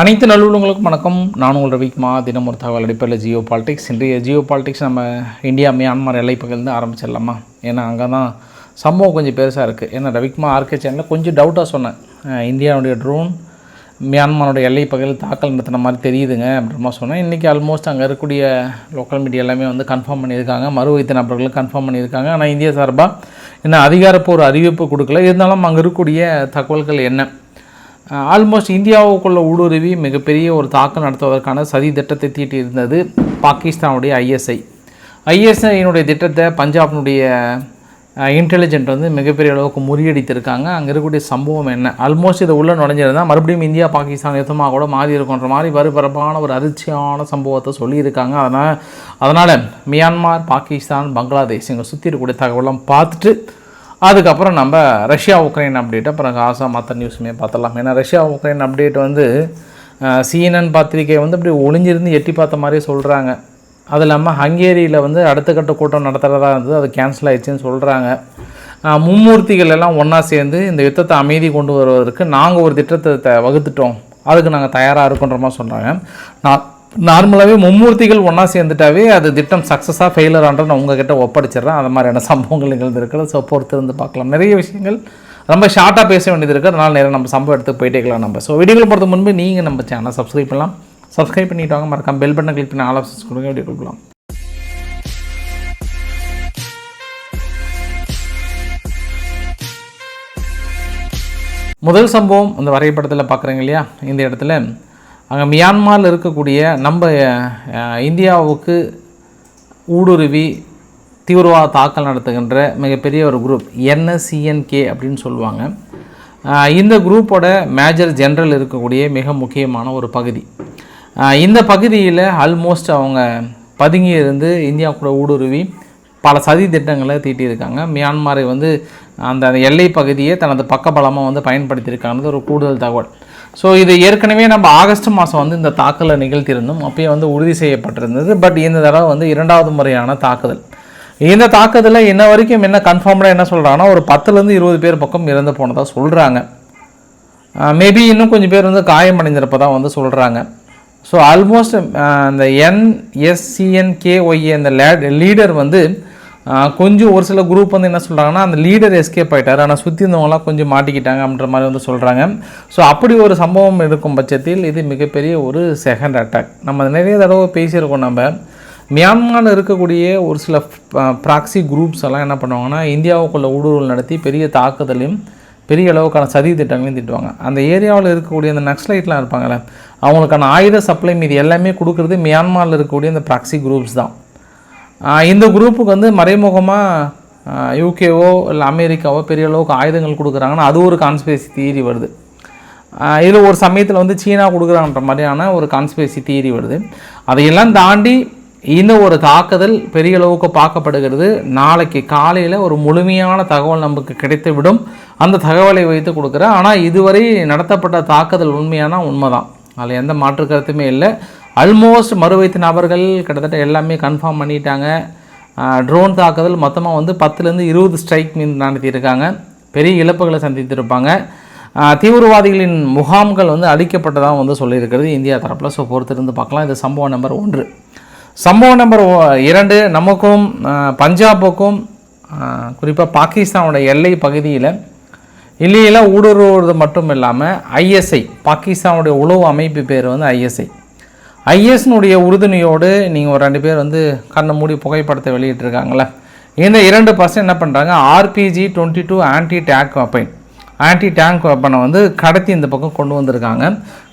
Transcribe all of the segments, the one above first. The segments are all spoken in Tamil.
அனைத்து நல்லுள்ளங்களுக்கும் வணக்கம். நான் உங்கள் ரவிக்குமா தினம் ஒரு தகவல் அடிப்படையில் ஜியோ பாலிடிக்ஸ். இன்றைய ஜியோ பாலிடிக்ஸ் நம்ம இந்தியா மியான்மர் எல்லை பகுதியிலேருந்து ஆரம்பிச்சிடலாமா? ஏன்னா அங்கே தான் சம்பவம் கொஞ்சம் பெருசாக இருக்குது ஏன்னா ரவிக்குமா ஆர்கே சேனலில் கொஞ்சம் டவுட்டாக சொன்னேன். இந்தியாவுடைய ட்ரோன் மியான்மரோட எல்லை பகுதியில் தாக்கல் நடத்தின மாதிரி தெரியுதுங்க அப்படின்ற மாதிரி சொன்னேன். இன்றைக்கி ஆல்மோஸ்ட் அங்கே இருக்கக்கூடிய லோக்கல் மீடியா எல்லாமே வந்து கன்ஃபார்ம் பண்ணியிருக்காங்க. மறு வைத்த நபர்களும் கன்ஃபார்ம் பண்ணியிருக்காங்க. ஆனால் இந்திய சார்பாக இன்னும் அதிகாரப்பூர்வ அறிவிப்பு கொடுக்கல. இருந்தாலும் அங்கே இருக்கக்கூடிய தகவல்கள் என்ன? ஆல்மோஸ்ட் இந்தியாவுக்குள்ள ஊடுருவி மிகப்பெரிய ஒரு தாக்கம் நடத்துவதற்கான சதி திட்டத்தை தீட்டியிருந்தது பாகிஸ்தானுடைய ஐஎஸ்ஐ. ஐஎஸ்ஐனுடைய திட்டத்தை பஞ்சாபினுடைய இன்டெலிஜென்ட் வந்து மிகப்பெரிய அளவுக்கு முறியடித்திருக்காங்க. அங்கே இருக்கக்கூடிய சம்பவம் என்ன? ஆல்மோஸ்ட் இதை உள்ளே நுழைஞ்சிருந்தால் மறுபடியும் இந்தியா பாகிஸ்தான் யுத்தமாக கூட மாறி இருக்குன்ற மாதிரி வருபரப்பான ஒரு அதிர்ச்சியான சம்பவத்தை சொல்லியிருக்காங்க. அதனால் அதனால் மியான்மார் பாகிஸ்தான் பங்களாதேஷ் இங்கே சுற்றி இருக்கக்கூடிய தகவலாம் பார்த்துட்டு அதுக்கப்புறம் நம்ம ரஷ்யா உக்ரைன் அப்டேட் அப்புறம் காசா மற்ற நியூஸுமே பார்த்தலாம் ஏன்னா ரஷ்யா உக்ரைன் அப்டேட் வந்து சிஎன்என் பத்திரிகை வந்து அப்படி ஒளிஞ்சிருந்து எட்டி பார்த்த மாதிரியே சொல்கிறாங்க அது இல்லாமல் ஹங்கேரியில் வந்து அடுத்த கட்ட கூட்டம் நடத்துகிறதா இருந்தது அது கேன்சல் ஆயிடுச்சுன்னு சொல்கிறாங்க மும்மூர்த்திகள் எல்லாம் ஒன்றா சேர்ந்து இந்த யுத்தத்தை அமைதி கொண்டு வருவதற்கு நாங்கள் ஒரு திட்டத்தை த- வகுத்துட்டோம். அதுக்கு நாங்கள் தயாராக இருக்கின்ற மாதிரி சொல்கிறாங்க நான் நார்மலாகவே மும்மூர்த்திகள் ஒன்றா சேர்ந்துட்டாவே அது திட்டம் சக்ஸஸாக ஃபெயிலரான்ற நான் உங்ககிட்ட ஒப்படைச்சிடுறேன். அந்த மாதிரியான சம்பவங்கள் நிகழ்ந்திருக்கிறது ஸோ பொறுத்து இருந்து பார்க்கலாம். நிறைய விஷயங்கள் ரொம்ப ஷார்ட்டாக பேச வேண்டியது இருக்குது அதனால் நேரம் நம்ம சம்பவம் எடுத்து போயிட்டே இருக்கலாம் நம்ம. ஸோ வீடியோவில் போகிறது முன்பு நீங்கள் நம்ம சேனலை சப்ஸ்கிரைப் பண்ணலாம். சப்ஸ்கிரைப் பண்ணிட்டு வாங்க. மறக்காம பெல் பட்டன் கிளிக் பண்ணி ஆல் ஆப்ஷன்ஸ் கொடுங்க. வீடியோ கொடுக்கலாம் முதல் சம்பவம் இந்த வரைபடத்தில் பார்க்குறீங்க இல்லையா? இந்த இடத்துல அங்கே மியான்மாரில் இருக்கக்கூடிய நம்ம இந்தியாவுக்கு ஊடுருவி தீவிரவாத தாக்கல் நடத்துகின்ற மிகப்பெரிய ஒரு குரூப் என்எஸ்சிஎன்கே அப்படின்னு சொல்லுவாங்க. இந்த குரூப்போட மேஜர் ஜென்ரல் இருக்கக்கூடிய மிக முக்கியமான ஒரு பகுதி. இந்த பகுதியில் ஆல்மோஸ்ட் அவங்க பதுங்கி இருந்து இந்தியா கூட ஊடுருவி பல சதி திட்டங்களை தீட்டியிருக்காங்க. மியான்மரை வந்து அந்த எல்லை பகுதியை தனது பக்கபலமாக வந்து பயன்படுத்தியிருக்காங்கிறது ஒரு கூடுதல் தகவல். ஸோ இது ஏற்கனவே நம்ம ஆகஸ்ட் மாதம் வந்து இந்த தாக்கலை நிகழ்த்தியிருந்தோம். அப்பயே வந்து உறுதி செய்யப்பட்டிருந்தது. பட் இந்த தடவை வந்து இரண்டாவது முறையான தாக்குதல். இந்த தாக்குதலில் இன்ன வரைக்கும் என்ன கன்ஃபார்ம்டாக என்ன சொல்கிறாங்கன்னா ஒரு பத்துலேருந்து இருபது பேர் பக்கம் இறந்து போனதாக சொல்கிறாங்க மேபி இன்னும் கொஞ்சம் பேர் வந்து காயமடைஞ்சிருப்பதா வந்து சொல்கிறாங்க ஸோ ஆல்மோஸ்ட் அந்த என்எஸ்சிஎன்கேஒய் அந்த லேட் லீடர் வந்து கொஞ்சம் ஒரு சில குரூப் வந்து என்ன சொல்கிறாங்கன்னா அந்த லீடர் எஸ்கேப் ஆகிட்டார் ஆனால் சுற்றி இருந்தவங்களாம் கொஞ்சம் மாட்டிக்கிட்டாங்க அப்படின்ற மாதிரி வந்து சொல்கிறாங்க ஸோ அப்படி ஒரு சம்பவம் இருக்கும் பட்சத்தில் இது மிகப்பெரிய ஒரு செகண்ட் அட்டாக் நம்ம நிறைய தடவை பேசியிருக்கோம் நம்ம. மியான்மரில் இருக்கக்கூடிய ஒரு சில ப்ராக்சி குரூப்ஸ் எல்லாம் என்ன பண்ணுவாங்கன்னா இந்தியாவுக்குள்ள ஊடுருவல் நடத்தி பெரிய தாக்குதலையும் பெரிய அளவுக்கான சதி திட்டங்களையும் திட்டுவாங்க. அந்த ஏரியாவில் இருக்கக்கூடிய அந்த நக்ஸலைட்லாம் இருப்பாங்கல்ல அவங்களுக்கான ஆயுத சப்ளை மீது எல்லாமே கொடுக்குறது மியான்மரில் இருக்கக்கூடிய அந்த ப்ராக்சி குரூப்ஸ் தான். இந்த குரூப்புக்கு வந்து மறைமுகமாக யூகேவோ இல்லை அமெரிக்காவோ பெரிய அளவுக்கு ஆயுதங்கள் கொடுக்குறாங்கன்னா அது ஒரு கான்ஸ்பிரசி தியரி வருது. இதில் ஒரு சமயத்தில் வந்து சீனா கொடுக்குறான்ற மாதிரியான ஒரு கான்ஸ்பிரசி தியரி வருது. அதையெல்லாம் தாண்டி இந்த ஒரு தாக்குதல் பெரிய அளவுக்கு பார்க்கப்படுகிறது. நாளைக்கு காலையில் ஒரு முழுமையான தகவல் நமக்கு கிடைத்து விடும் அந்த தகவலை வைத்து கொடுக்குறேன். ஆனால் இதுவரை நடத்தப்பட்ட தாக்குதல் உண்மையான உண்மைதான். அதில் எந்த மாற்று கருத்துமே இல்லை. ஆல்மோஸ்ட் மறுவைத்த நபர்கள் கிட்டத்தட்ட எல்லாமே கன்ஃபார்ம் பண்ணிட்டாங்க. ட்ரோன் தாக்குதல் மொத்தமாக வந்து பத்துலேருந்து இருபது ஸ்ட்ரைக் மீன் நடத்தியிருக்காங்க. பெரிய இழப்புகளை சந்தித்திருப்பாங்க. தீவிரவாதிகளின் முகாம்கள் வந்து அழிக்கப்பட்டதாக வந்து சொல்லியிருக்கிறது இந்தியா தரப்பில். ஸோ பொறுத்திருந்து பார்க்கலாம். இது சம்பவம் நம்பர் ஒன்று. சம்பவம் நம்பர் இரண்டு நமக்கும் பஞ்சாபுக்கும் குறிப்பாக பாகிஸ்தானோட எல்லை பகுதியில் இல்லையில ஊடுருவது மட்டும் இல்லாமல் ஐஎஸ்ஐ பாகிஸ்தானுடைய உளவு அமைப்பு பேர் வந்து ஐஎஸ்ஐ ஐஎஸ்னுடைய உறுதுணையோடு நீங்கள் ஒரு ரெண்டு பேர் வந்து கண்ணை மூடி புகைப்படத்தை வெளியிட்டிருக்காங்களே இந்த இரண்டு பர்சன் என்ன பண்ணுறாங்க RPG twenty two anti tank weapon anti tank வெப்பனை வந்து கடத்தி இந்த பக்கம் கொண்டு வந்திருக்காங்க.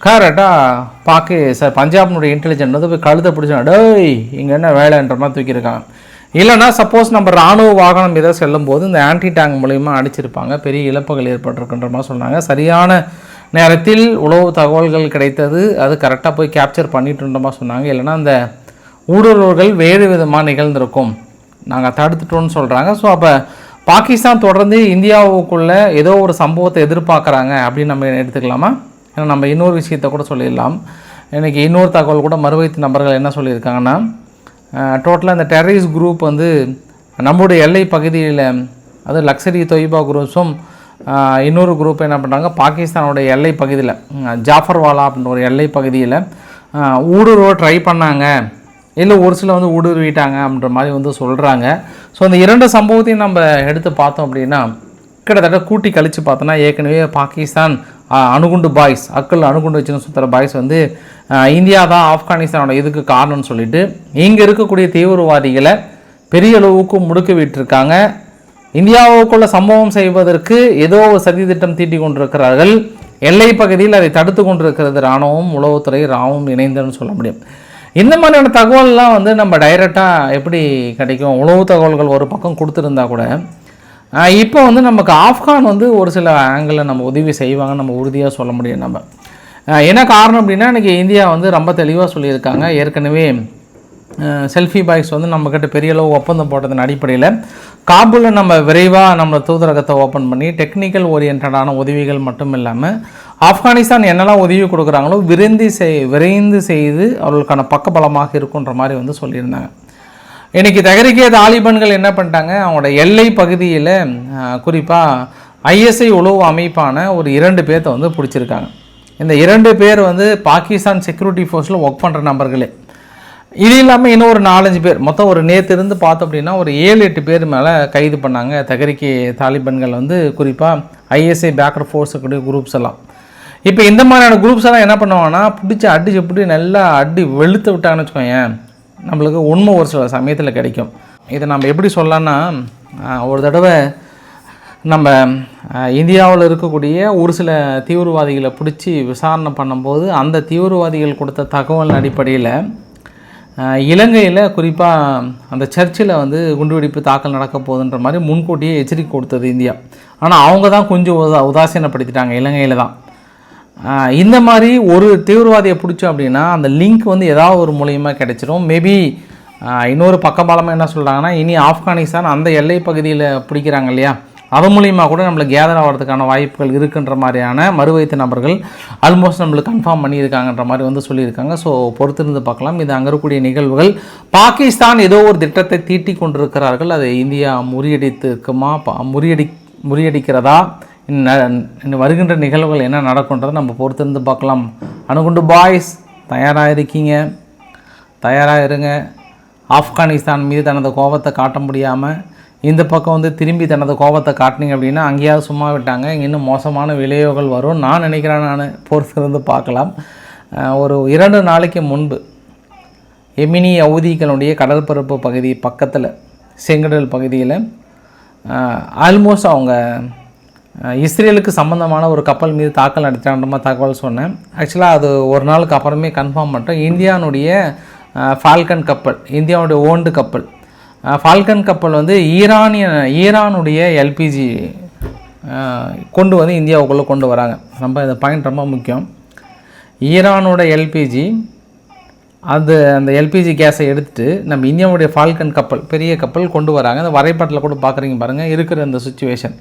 கரெக்டாக பார்க்க சார் பஞ்சாப்னுடைய இன்டெலிஜென்ட் வந்து போய் கழுத்தை பிடிச்சா டேய் இங்கே என்ன வேலைன்ற மாதிரி தூக்கியிருக்காங்க. இல்லைனா சப்போஸ் நம்ம ராணுவ வாகனம் ஏதோ செல்லும்போது இந்த ஆன்டி டேங்க் மூலயமா அடிச்சிருப்பாங்க. பெரிய இழப்புகள் ஏற்பட்டிருக்குன்ற மாதிரி சொன்னாங்க. சரியான நேரத்தில் உளவு தகவல்கள் கிடைத்தது. அது கரெக்டாக போய் கேப்சர் பண்ணிட்டுன்ற சொன்னாங்க. இல்லைனா அந்த ஊடுருவல்கள் வேறு விதமாக நிகழ்ந்திருக்கும். நாங்கள் தடுத்துட்டோம்னு சொல்கிறாங்க ஸோ அப்போ பாகிஸ்தான் தொடர்ந்து இந்தியாவுக்குள்ளே ஏதோ ஒரு சம்பவத்தை எதிர்பார்க்குறாங்க அப்படின்னு நம்ம எடுத்துக்கலாமா? ஏன்னா நம்ம இன்னொரு விஷயத்தை கூட சொல்லிடலாம். எனக்கு இன்னொரு தகவல் கூட மறுவைத்து நபர்கள் என்ன சொல்லியிருக்காங்கன்னா டோட்டலாக இந்த டெரரிஸ்ட் குரூப் வந்து நம்முடைய எல்லை பகுதியில் அது லக்ஸரி தொய்பா குரூப்ஸும் இன்னொரு குரூப் என்ன பண்ணுறாங்க பாகிஸ்தானோட எல்லை பகுதியில் ஜாஃபர்வாலா அப்படின்ற ஒரு எல்லை பகுதியில் ஊடுருவ ட்ரை பண்ணாங்க. இல்லை ஒரு சில வந்து ஊடுருவிட்டாங்க அப்படின்ற மாதிரி வந்து சொல்கிறாங்க ஸோ அந்த இரண்டு சம்பவத்தையும் நம்ம எடுத்து பார்த்தோம் அப்படின்னா கிட்டத்தட்ட கூட்டி கழித்து பார்த்தோன்னா ஏற்கனவே பாகிஸ்தான் அணுகுண்டு பாய்ஸ் அக்கள் அணுகுண்டு வச்சுன்னு சுற்றுற பாய்ஸ் வந்து இந்தியா தான் ஆப்கானிஸ்தானோட இதுக்கு காரணம்னு சொல்லிட்டு இங்கே இருக்கக்கூடிய தீவிரவாதிகளை பெரிய அளவுக்கு முடுக்கி விட்டிருக்காங்க. இந்தியாவுக்குள்ள சம்பவம் செய்வதற்கு ஏதோ ஒரு சதி திட்டம் தீட்டி கொண்டிருக்கிறார்கள். எல்லை பகுதியில் அதை தடுத்து கொண்டிருக்கிறது இராணுவம் உளவுத்துறை ராணுவம் இணைந்தன்னு சொல்ல முடியும். இந்த மாதிரியான தகவல்லாம் வந்து நம்ம டைரெக்டாக எப்படி கிடைக்கும்? உளவு தகவல்கள் ஒரு பக்கம் கொடுத்துருந்தா கூட இப்போ வந்து நமக்கு ஆப்கான் வந்து ஒரு சில ஆங்கிளில் நம்ம உதவி செய்வாங்க நம்ம உறுதியாக சொல்ல முடியும் நம்ம. என்ன காரணம் அப்படின்னா இன்றைக்கி இந்தியா வந்து ரொம்ப தெளிவாக சொல்லியிருக்காங்க. ஏற்கனவே செல்ஃபி பாய்ஸ் வந்து நம்மக்கிட்ட பெரிய அளவு ஒப்பந்தம் போட்டதன் அடிப்படையில் காபூலில் நம்ம விரைவாக நம்ம தூதரகத்தை ஓப்பன் பண்ணி டெக்னிக்கல் ஓரியன்டான உதவிகள் மட்டும் இல்லாமல் ஆப்கானிஸ்தான் என்னெல்லாம் உதவி கொடுக்குறாங்களோ விரைந்து செய் விரைந்து செய்து அவர்களுக்கான பக்கபலமாக இருக்குன்ற மாதிரி வந்து சொல்லியிருந்தாங்க. இன்றைக்கி தகரிக்கிய தாலிபான்கள் என்ன பண்ணிட்டாங்க? அவங்களோட எல்லை பகுதியில் குறிப்பாக ஐஎஸ்ஐ உளவு அமைப்பான ஒரு இரண்டு பேர்த்த வந்து பிடிச்சிருக்காங்க. இந்த இரண்டு பேர் வந்து பாகிஸ்தான் செக்யூரிட்டி ஃபோர்ஸில் ஒர்க் பண்ணுற நபர்களே. இது இல்லாமல் இன்னும் ஒரு நாலஞ்சு பேர். மொத்தம் ஒரு நேற்று இருந்து பார்த்தோம் அப்படின்னா ஒரு ஏழு எட்டு பேர் மேலே கைது பண்ணாங்க. தகரிக்கி தாலிபன்கள் வந்து குறிப்பாக ஐஎஸ்ஐ பேக்கர் ஃபோர்ஸுக்குடைய குரூப்ஸ் எல்லாம். இப்போ இந்த மாதிரியான குரூப்ஸ் எல்லாம் என்ன பண்ணுவாங்கன்னா பிடிச்சி அடிச்சு பிடி நல்லா அடி வெளுத்து விட்டாங்கன்னு வச்சுக்கோங்க நம்மளுக்கு உண்மை ஒரு சில சமயத்தில் கிடைக்கும். இதை நம்ம எப்படி சொல்லலாம்னா ஒரு தடவை நம்ம இந்தியாவில் இருக்கக்கூடிய ஒரு சில தீவிரவாதிகளை பிடிச்சி விசாரணை பண்ணும்போது அந்த தீவிரவாதிகள் கொடுத்த தகவல் அடிப்படையில் இலங்கையில் குறிப்பாக அந்த சர்ச்சில் வந்து குண்டுவெடிப்பு தாக்கல் நடக்க போகுதுன்ற மாதிரி முன்கூட்டியே எச்சரிக்கை கொடுத்தது இந்தியா. ஆனால் அவங்க தான் கொஞ்சம் உதா உதாசீனப்படுத்திட்டாங்க இலங்கையில் தான். இந்த மாதிரி ஒரு தீவிரவாதியை பிடிச்சோம் அப்படின்னா அந்த லிங்க் வந்து ஏதாவது ஒரு மூலியமாக கிடைச்சிரும். மேபி இன்னொரு பக்கபாலமாக என்ன சொல்கிறாங்கன்னா இனி ஆப்கானிஸ்தான் அந்த எல்லை பகுதியில் பிடிக்கிறாங்க இல்லையா? அது மூலியமாக கூட நம்மளுக்கு கேதர் ஆகிறதுக்கான வாய்ப்புகள் இருக்குன்ற மாதிரியான மறுவைத்த நபர்கள் ஆல்மோஸ்ட் நம்மளுக்கு கன்ஃபார்ம் பண்ணியிருக்காங்கன்ற மாதிரி வந்து சொல்லியிருக்காங்க. ஸோ பொறுத்திருந்து பார்க்கலாம். இது அங்கே இருக்கக்கூடிய நிகழ்வுகள். பாகிஸ்தான் ஏதோ ஒரு திட்டத்தை தீட்டி கொண்டிருக்கிறார்கள். அதை இந்தியா முறியடித்திருக்குமா? பா- முறியடி முறியடிக்கிறதா? வருகின்ற நிகழ்வுகள் என்ன நடக்குன்றதை நம்ம பொறுத்திருந்து பார்க்கலாம். அணுகுண்டு பாய்ஸ் தயாராக இருக்கீங்க. தயாராக இருங்க. ஆப்கானிஸ்தான் மீது தனது கோபத்தை காட்ட முடியாமல் இந்த பக்கம் வந்து திரும்பி தனது கோபத்தை காட்டினீங்க அப்படின்னா அங்கேயாவது சும்மா விட்டாங்க. இன்னும் மோசமான விளைவுகள் வரும். நான் நினைக்கிறேன் நான் பொறுத்திருந்து பார்க்கலாம். ஒரு இரண்டு நாளைக்கு முன்பு எமினி அவுதிகளுடைய கடற்பரப்பு பகுதி பக்கத்தில் செங்கடல் பகுதியில் ஆல்மோஸ்ட் அவங்க இஸ்ரேலுக்கு சம்மந்தமான ஒரு கப்பல் மீது தாக்கல் நடத்தினான்ற தகவல் சொன்னேன். ஆக்சுவலாக அது ஒரு நாளுக்கு அப்புறமே கன்ஃபார்ம் பண்ணிட்டோம். இந்தியானுடைய ஃபால்கன் கப்பல் இந்தியாவுடைய ஓண்டு கப்பல் ஃபால்கன் கப்பல் வந்து ஈரானிய ஈரானுடைய எல்பிஜி கொண்டு வந்து இந்தியாவுக்குள்ளே கொண்டு வராங்க. ரொம்ப இந்த பாயிண்ட் ரொம்ப முக்கியம். ஈரானோட எல்பிஜி அது அந்த எல்பிஜி கேஸை எடுத்துட்டு நம்ம இந்தியாவுடைய ஃபால்கன் கப்பல் பெரிய கப்பல் கொண்டு வராங்க. அந்த வரைபடத்தில் கூட பார்க்குறீங்க பாருங்கள் இருக்கிற அந்த சுச்சுவேஷன்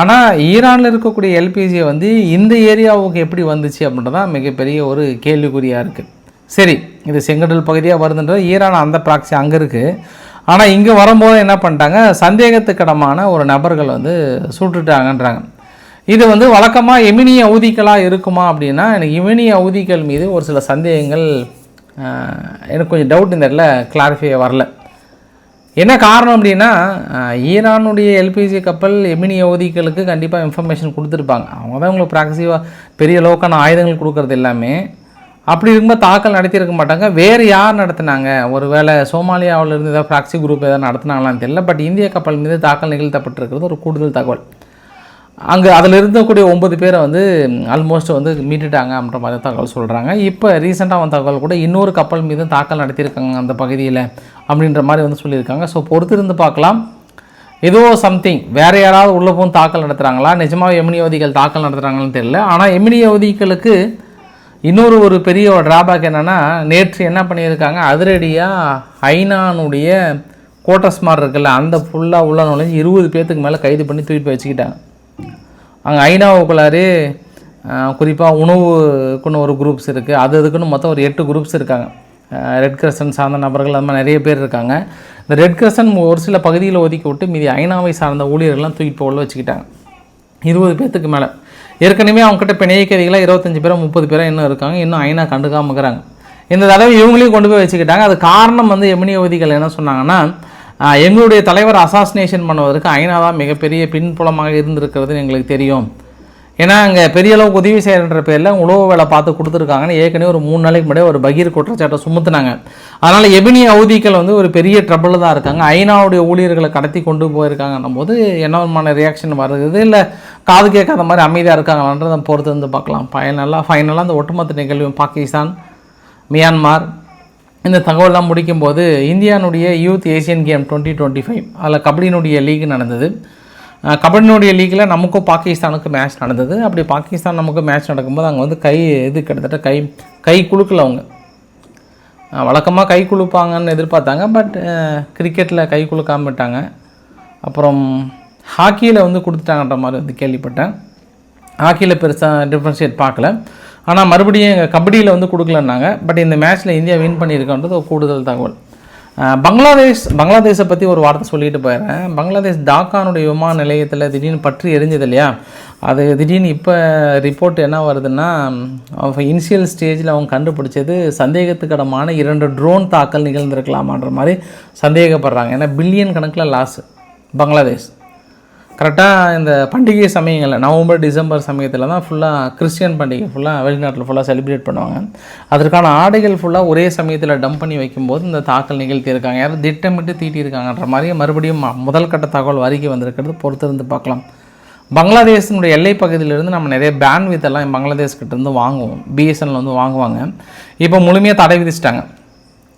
ஆனால் ஈரானில் இருக்கக்கூடிய எல்பிஜியை வந்து இந்த ஏரியாவுக்கு எப்படி வந்துச்சு அப்படின்றதான் மிகப்பெரிய ஒரு கேள்விக்குறியாக இருக்குது சரி இது செங்கடல் பகுதியாக வருதுன்றது ஈரான் அந்த ப்ராக்சி அங்கே இருக்குது ஆனால் இங்கே வரும்போது என்ன பண்ணிட்டாங்க? சந்தேகத்துக்கிடமான ஒரு நபர்கள் வந்து சுட்டுட்டாங்கன்றாங்க. இது வந்து வழக்கமாக எமினிய ஊதிக்கலாக இருக்குமா அப்படின்னா எனக்கு எமினி ஊதிகள் மீது ஒரு சில சந்தேகங்கள் எனக்கு கொஞ்சம் டவுட் இந்த இடத்துல கிளாரிஃபை வரல. என்ன காரணம் அப்படின்னா ஈரானுடைய எல்பிஜி கப்பல் எமினி ஊதிகளுக்கு கண்டிப்பாக இன்ஃபர்மேஷன் கொடுத்துருப்பாங்க. அவங்க தான் உங்களுக்கு ப்ராக்சிவாக பெரிய லோக்கான ஆயுதங்கள் கொடுக்குறது எல்லாமே. அப்படி இருக்கும்போது தாக்கல் நடத்தியிருக்க மாட்டாங்க. வேறு யார் நடத்தினாங்க? ஒருவேளை வேளை இருந்து ஏதாவது ப்ராக்சி குரூப் ஏதாவது நடத்தினாங்களான்னு தெரியல. பட் இந்திய கப்பல் மீது தாக்கல் நிகழ்த்தப்பட்டிருக்கிறது ஒரு கூடுதல் தகவல். அங்கே அதில் இருந்தக்கூடிய ஒம்பது பேரை வந்து ஆல்மோஸ்ட் வந்து மீட்டுட்டாங்க அப்படின்ற மாதிரி தகவல் சொல்கிறாங்க இப்போ ரீசெண்டாக வந்த தகவல் கூட இன்னொரு கப்பல் மீது தாக்கல் நடத்தியிருக்காங்க அந்த பகுதியில் அப்படின்ற மாதிரி வந்து சொல்லியிருக்காங்க. ஸோ பொறுத்திருந்து பார்க்கலாம். ஏதோ சம்திங் வேறு யாராவது உள்ளே போகும் தாக்கல் நடத்துகிறாங்களா நிஜமாக எமினியவதிகள் தாக்கல் நடத்துகிறாங்களான்னு தெரியல. ஆனால் எமினியவதிகளுக்கு இன்னொரு ஒரு பெரிய ஒரு ட்ராபேக் என்னென்னா நேற்று என்ன பண்ணியிருக்காங்க அதிரடியாக ஐநானுடைய கோட்டஸ் மாதிரி இருக்குல்ல அந்த ஃபுல்லாக உள்ள நுழைஞ்சு இருபது பேர்த்துக்கு மேலே கைது பண்ணி தூக்கிட்டு போய் வச்சுக்கிட்டாங்க. அங்கே ஐநாவுக்குள்ளாரே குறிப்பாக உணவுக்குன்னு ஒரு குரூப்ஸ் இருக்குது அது அதுக்குன்னு மொத்தம் ஒரு எட்டு குரூப்ஸ் இருக்காங்க. ரெட் கிரசன் சார்ந்த நபர்கள் அந்த மாதிரி நிறைய பேர் இருக்காங்க. இந்த ரெட் கிரசன் ஒரு சில பகுதியில் ஒதுக்கி விட்டு மீதி ஐநாவை சார்ந்த ஊழியர்கள்லாம் தூக்கிட்டு போய் உள்ள வச்சுக்கிட்டாங்க. இருபது பேர்த்துக்கு மேலே. ஏற்கனவே அவங்ககிட்ட பிணைய கைதிகளாக இருபத்தஞ்சி பேரோ முப்பது பேரோ இன்னும் இருக்காங்க. இன்னும் ஐநா கண்டுக்காமக்கிறாங்க. இந்த தடவை இவங்களையும் கொண்டு போய் வச்சுக்கிட்டாங்க. அது காரணம் வந்து எமினியவதிகள் என்ன சொன்னாங்கன்னா எங்களுடைய தலைவர் அசாசினேஷன் பண்ணுவதற்கு ஐநா தான் மிகப்பெரிய பின்புலமாக இருந்திருக்கிறது எங்களுக்கு தெரியும். ஏன்னா அங்கே பெரிய அளவுக்கு உதவி செய்கிற பேரில் உழவு வேலை பார்த்து கொடுத்துருக்காங்கன்னு ஏற்கனவே ஒரு மூணு நாளைக்கு முன்னாடி ஒரு பகீர் குற்றச்சாட்டை சுமத்துனாங்க. அதனால் எபினி அவதிகள் வந்து ஒரு பெரிய ட்ரபிள் தான் இருக்காங்க. ஐநாவுடைய ஊழியர்களை கடத்தி கொண்டு போயிருக்காங்கன்னும் போது என்ன விதமான ரியாக்ஷன் வருது? இல்லை காது கேட்காத மாதிரி அமைதியாக இருக்காங்களான்றதை பொறுத்து வந்து பார்க்கலாம். ஃபைனலாக ஃபைனலாக அந்த ஒட்டுமொத்த நிகழ்வு பாகிஸ்தான் மியான்மார் இந்த தகவல்லாம் முடிக்கும்போது இந்தியானுடைய youth Asian game twenty twenty five அதில் கபடியினுடைய லீக் நடந்தது. கபடினுடைய லீக்கில் நமக்கும் பாகிஸ்தானுக்கும் மேட்ச் நடந்தது. அப்படி பாகிஸ்தான் நமக்கு மேட்ச் நடக்கும்போது அங்கே வந்து கை இது கிட்டத்தட்ட கை கை குலுக்கல அவங்க. வழக்கமாக கை குலுப்பாங்கன்னு எதிர்பார்த்தாங்க. பட் கிரிக்கெட்டில் கை குழுக்காம விட்டாங்க. அப்புறம் ஹாக்கியில் வந்து கொடுத்துட்டாங்கன்ற மாதிரி வந்து கேள்விப்பட்டேன். ஹாக்கியில் பெருசாக டிஃப்ரென்ஷியேட் பார்க்கல. ஆனால் மறுபடியும் எங்கள் கபடியில் வந்து கொடுக்கலன்னாங்க. பட் இந்த மேட்ச்சில் இந்தியா வின் பண்ணியிருக்கன்றது ஒரு கூடுதல் தகவல். பங்களாதேஷ் பங்களாதேஷை பற்றி ஒரு வார்த்தை சொல்லிட்டு போயிடுறேன். பங்களாதேஷ் டாக்கானுடைய விமான நிலையத்தில் திடீர்னு பற்றி எரிஞ்சது இல்லையா? அது திடீர்னு இப்போ ரிப்போர்ட் என்ன வருதுன்னா இனிஷியல் ஸ்டேஜில் அவங்க கண்டுபிடிச்சது சந்தேகத்துக்கிடமான இரண்டு ட்ரோன் தாக்கல் நிகழ்ந்திருக்கலாமான்ற மாதிரி சந்தேகப்படுறாங்க. ஏன்னா பில்லியன் கணக்கில் லாஸு பங்களாதேஷ். கரெக்டாக இந்த பண்டிகை சமயங்களில் நவம்பர் டிசம்பர் சமயத்தில் தான் ஃபுல்லாக கிறிஸ்டியன் பண்டிகை ஃபுல்லாக வெளிநாட்டில் ஃபுல்லாக செலிப்ரேட் பண்ணுவாங்க. அதற்கான ஆடைகள் ஃபுல்லாக ஒரே சமயத்தில் டம்ப் பண்ணி வைக்கும்போது இந்த தாக்கல் நிகழ்த்தியிருக்காங்க யாரும் திட்டமிட்டு தீட்டியிருக்காங்கன்ற மாதிரி மறுபடியும் ம- முதல் கட்ட தகவல் வரைக்கும் வந்திருக்கிறது. பொறுத்திருந்து பார்க்கலாம். பங்களாதேஷினுடைய எல்லை பகுதியிலிருந்து நம்ம நிறைய பேண்ட் எல்லாம் பங்களாதேஷ் இருந்து வாங்குவோம். பிஎஸ்என்எல் வந்து வாங்குவாங்க. இப்போ முழுமையாக தடை விதிச்சிட்டாங்க.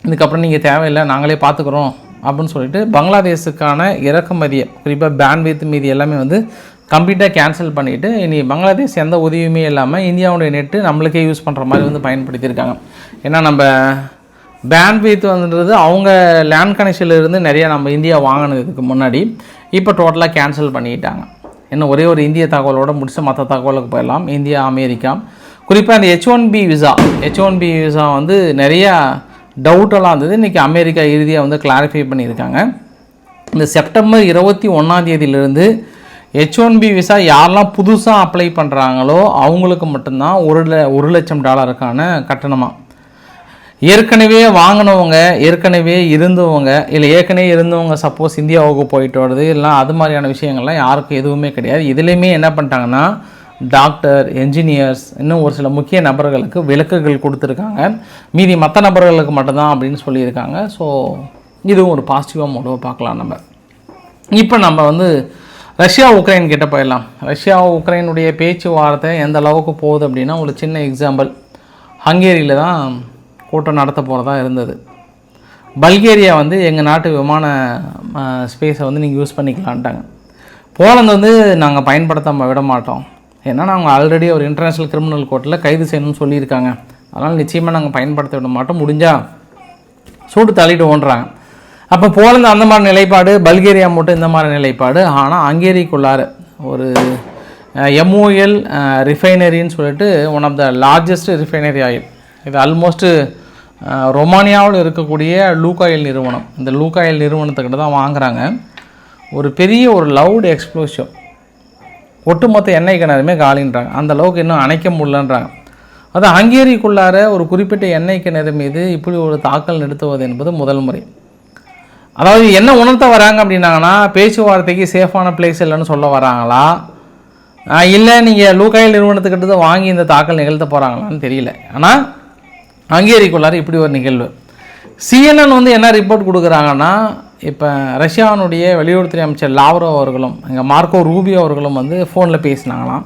இதுக்கப்புறம் நீங்கள் தேவையில்லை நாங்களே பார்த்துக்குறோம். அப்படின்னு சொல்லிட்டு பங்களாதேஷுக்கான இறக்குமதியை குறிப்பாக பேண்ட்வித் மீதி எல்லாமே வந்து கம்ப்ளீட்டாக கேன்சல் பண்ணிவிட்டு இனி பங்களாதேஷ் எந்த உதவியுமே இல்லாமல் இந்தியாவுடைய நெட்டு நம்மளுக்கே யூஸ் பண்ணுற மாதிரி வந்து பயன்படுத்தியிருக்காங்க. ஏன்னா நம்ம பேண்ட்வித் வந்துன்றது அவங்க லேண்ட் கனெக்ஷன்ல இருந்து நம்ம இந்தியா வாங்கினதுக்கு முன்னாடி இப்போ டோட்டலாக கேன்சல் பண்ணிட்டாங்க. இன்னும் ஒரே ஒரு இந்திய தகவலோடு முடிச்சு மற்ற தகவலுக்கு போயிடலாம். India America. குறிப்பாக இந்த H one B visa H one B visa வந்து நிறையா டவுட்டெல்லாம் இருந்தது. இன்றைக்கி அமெரிக்கா இறுதியாக வந்து கிளாரிஃபை பண்ணியிருக்காங்க. இந்த செப்டம்பர் இருபத்தி ஒன்றாம் தேதியிலிருந்து ஹெச் ஒன் பி விசா யாரெல்லாம் புதுசாக அப்ளை பண்ணுறாங்களோ அவங்களுக்கு மட்டும்தான் ஒரு ல ஒரு லட்சம் டாலருக்கான கட்டணமாக ஏற்கனவே வாங்கினவங்க ஏற்கனவே இருந்தவங்க இல்லை ஏற்கனவே இருந்தவங்க சப்போஸ் இந்தியாவுக்கு போயிட்டு வருது இல்லை அது மாதிரியான விஷயங்கள்லாம் யாருக்கும் எதுவுமே கிடையாது. இதுலேயுமே என்ன பண்ணிட்டாங்கன்னா டாக்டர் என்ஜினியர்ஸ் இன்னும் ஒரு சில முக்கிய நபர்களுக்கு விளக்குகள் கொடுத்துருக்காங்க. மீதி மற்ற நபர்களுக்கு மட்டும்தான் அப்படின்னு சொல்லியிருக்காங்க. ஸோ இதுவும் ஒரு பாசிட்டிவாக முடிவை பார்க்கலாம் நம்ம. இப்போ நம்ம வந்து ரஷ்யா உக்ரைன் கிட்ட போயிடலாம். ரஷ்யா உக்ரைனுடைய பேச்சுவார்த்தை எந்த அளவுக்கு போகுது அப்படின்னா ஒரு சின்ன எக்ஸாம்பிள் ஹங்கேரியில் தான் கூட்டம் நடத்த போகிறதா இருந்தது. பல்கேரியா வந்து எங்கள் நாட்டு விமான ஸ்பேஸை வந்து நீங்கள் யூஸ் பண்ணிக்கலான்ட்டாங்க போலந்து வந்து நாங்கள் பயன்படுத்த விட மாட்டோம். ஏன்னா அவங்க ஆல்ரெடி ஒரு இன்டர்நேஷ்னல் கிரிமினல் கோர்ட்டில் கைது செய்யணும்னு சொல்லியிருக்காங்க. அதனால் நிச்சயமாக நாங்கள் பயன்படுத்த விட மாட்டோம். முடிஞ்சால் சூடு தள்ளிட்டு ஓன்றாங்க அப்போ போலந்து அந்த மாதிரி நிலைப்பாடு பல்கேரியா மட்டும் இந்த மாதிரி நிலைப்பாடு. ஆனால் ஹங்கேரிக்குள்ளார ஒரு எம்ஓஎல் ரிஃபைனரின்னு சொல்லிட்டு one of the largest refinery oil. இது ஆல்மோஸ்ட்டு ரொமானியாவில் இருக்கக்கூடிய லூகாயில் நிறுவனம். இந்த லூகாயில் நிறுவனத்துக்கிட்ட தான் வாங்குறாங்க. ஒரு பெரிய ஒரு லவுட் எக்ஸ்ப்ளோசிவ் ஒட்டுமொத்த எண்ணெய் கிணறுமே காலின்றாங்க. அந்த அளவுக்கு இன்னும் அணைக்க முடியலன்றாங்க. அது ஹங்கேரிக்குள்ளார ஒரு குறிப்பிட்ட எண்ணெய் கிணறு மீது இப்படி ஒரு தாக்கல் நிறுத்துவது என்பது முதல் முறை. அதாவது என்ன உணர்த்த வராங்க அப்படின்னாங்கன்னா பேச்சுவார்த்தைக்கு சேஃபான பிளேஸ் இல்லைன்னு சொல்ல வராங்களா? இல்லை நீங்கள் லூகாயில் நிறுவனத்துக்கிட்ட தான் வாங்கி இந்த தாக்கல் நிகழ்த்த போகிறாங்களான்னு தெரியல. ஆனால் ஹங்கேரிக்குள்ளார இப்படி ஒரு நிகழ்வு. சிஎன்என் வந்து என்ன ரிப்போர்ட் கொடுக்குறாங்கன்னா இப்போ ரஷ்யாவினுடைய வெளியுறவுத்துறை அமைச்சர் லாவ்ரோ அவர்களும் இங்கே மார்க்கோ ரூபியோ அவர்களும் வந்து ஃபோனில் பேசினாங்களாம்.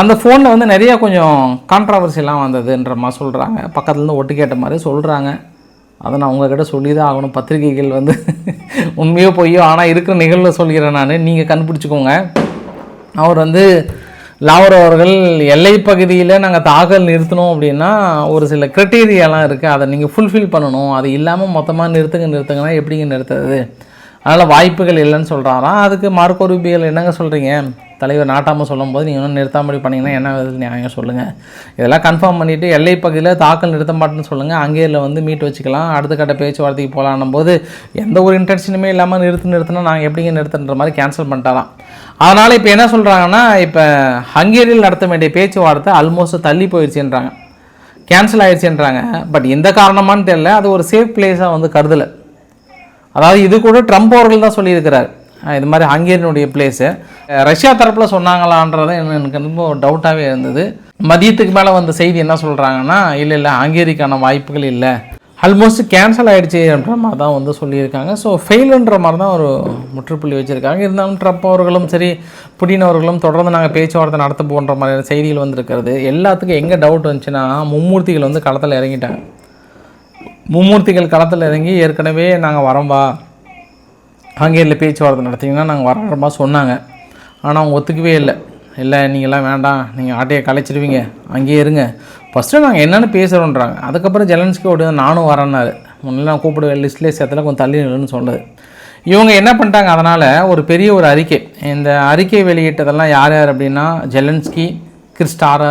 அந்த ஃபோனில் வந்து நிறையா கொஞ்சம் கான்ட்ரவர்சிலாம் வந்ததுன்ற மாதிரி சொல்கிறாங்க பக்கத்துலேருந்து ஒட்டு கேட்ட மாதிரி சொல்கிறாங்க அதை நான் உங்கள்கிட்ட சொல்லி தான் ஆகணும். பத்திரிகைகள் வந்து உண்மையோ பொய்யோ ஆனால் இருக்கிற நிகழ்வில் சொல்கிறேன் நான். நீங்கள் கண்டுபிடிச்சிக்கோங்க. அவர் வந்து லாவரோ அவர்கள் எல்லை பகுதியில் நாங்கள் தாக்கல் நிறுத்தணும் அப்படின்னா ஒரு சில க்ரிட்டீரியாலாம் இருக்குது அதை நீங்கள் ஃபுல்ஃபில் பண்ணணும். அது இல்லாமல் மொத்தமாக நிறுத்துங்க நிறுத்துங்கன்னா எப்படிங்க நிறுத்துறது? அதனால் வாய்ப்புகள் இல்லைன்னு சொல்கிறாராம் அதுக்கு மார்க்கோ ரூபியல் என்னங்க சொல்கிறீங்க தலைவர் நாட்டாமல் சொல்லும்போது நீங்கள் இன்னும் நிறுத்தாமடி பண்ணீங்கன்னா என்ன விதத்தில் நியாயம் சொல்லுங்கள் இதெல்லாம் கன்ஃபார்ம் பண்ணிவிட்டு எல்லை பகுதியில் தாக்கல் நிறுத்த மாட்டேன்னு சொல்லுங்கள் அங்கேயில் வந்து மீட் வச்சுக்கலாம். அடுத்த கட்ட பேச்சுவார்த்தைக்கு போகலான்னும் போது எந்த ஒரு இன்டென்ஷனுமே இல்லாமல் நிறுத்து நிறுத்தினா நாங்கள் எப்படிங்க நிறுத்துன்ற மாதிரி கேன்சல் பண்ணிட்டாராம். அதனால் இப்போ என்ன சொல்கிறாங்கன்னா இப்போ ஹங்கேரியில் நடத்த வேண்டிய பேச்சுவார்த்தை ஆல்மோஸ்ட் தள்ளி போயிடுச்சுன்றாங்க கேன்சல் ஆயிடுச்சுன்றாங்க பட் எந்த காரணமான்னு தெரியல. அது ஒரு சேஃப் பிளேஸாக வந்து கருதலை. அதாவது இது கூட ட்ரம்ப் அவர்கள் தான் சொல்லியிருக்கிறார். இது மாதிரி ஹங்கேரியனுடைய பிளேஸு ரஷ்யா தரப்பில் சொன்னாங்களான்றது எனக்கு எனக்கு ரொம்ப டவுட்டாகவே இருந்தது. மதியத்துக்கு மேலே வந்த செய்தி என்ன சொல்கிறாங்கன்னா இல்லை இல்லை ஹங்கேரிக்கான வாய்ப்புகள் இல்லை. ஆல்மோஸ்ட் கேன்சல் ஆகிடுச்சுன்ற மாதிரி தான் வந்து சொல்லியிருக்காங்க. ஸோ ஃபெயிலுன்ற மாதிரி தான் ஒரு முற்றுப்புள்ளி வச்சுருக்காங்க. இருந்தாலும் ட்ரம்ப் அவர்களும் சரி புடின் அவர்களும் தொடர்ந்து நாங்கள் பேச்சுவார்த்தை நடத்த போன்ற மாதிரியான செய்திகள் வந்திருக்கிறது. எல்லாத்துக்கும் எங்கே டவுட் வந்துச்சுன்னா மும்மூர்த்திகள் வந்து களத்தில் இறங்கிட்டாங்க. மும்மூர்த்திகள் களத்தில் இறங்கி ஏற்கனவே நாங்கள் வரம்பா அங்கே இல்லை பேச்சுவார்த்தை நடத்திங்கன்னா நாங்கள் வரம்பா சொன்னாங்க. ஆனால் அவங்க ஒத்துக்கவே இல்லை. இல்லை நீங்கள்லாம் வேண்டாம். நீங்கள் ஆட்டையை கலைச்சிடுவீங்க அங்கேயே இருங்க. ஃபஸ்ட்டு நாங்கள் என்னென்னு பேசுகிறோன்றாங்க அதுக்கப்புறம் ஜெலன்ஸ்கி ஓடி நானும் வரேன்னாரு. முன்னெல்லாம் கூப்பிடுவேன். லிஸ்ட்லேயே சேர்த்துல கொஞ்சம் தள்ளி நில்லுன்னு சொன்னது. இவங்க என்ன பண்ணிட்டாங்க? அதனால் ஒரு பெரிய ஒரு அறிக்கை. இந்த அறிக்கை வெளியிட்டதெல்லாம் யார் யார் அப்படின்னா ஜெலன்ஸ்கி கிறிஸ்டார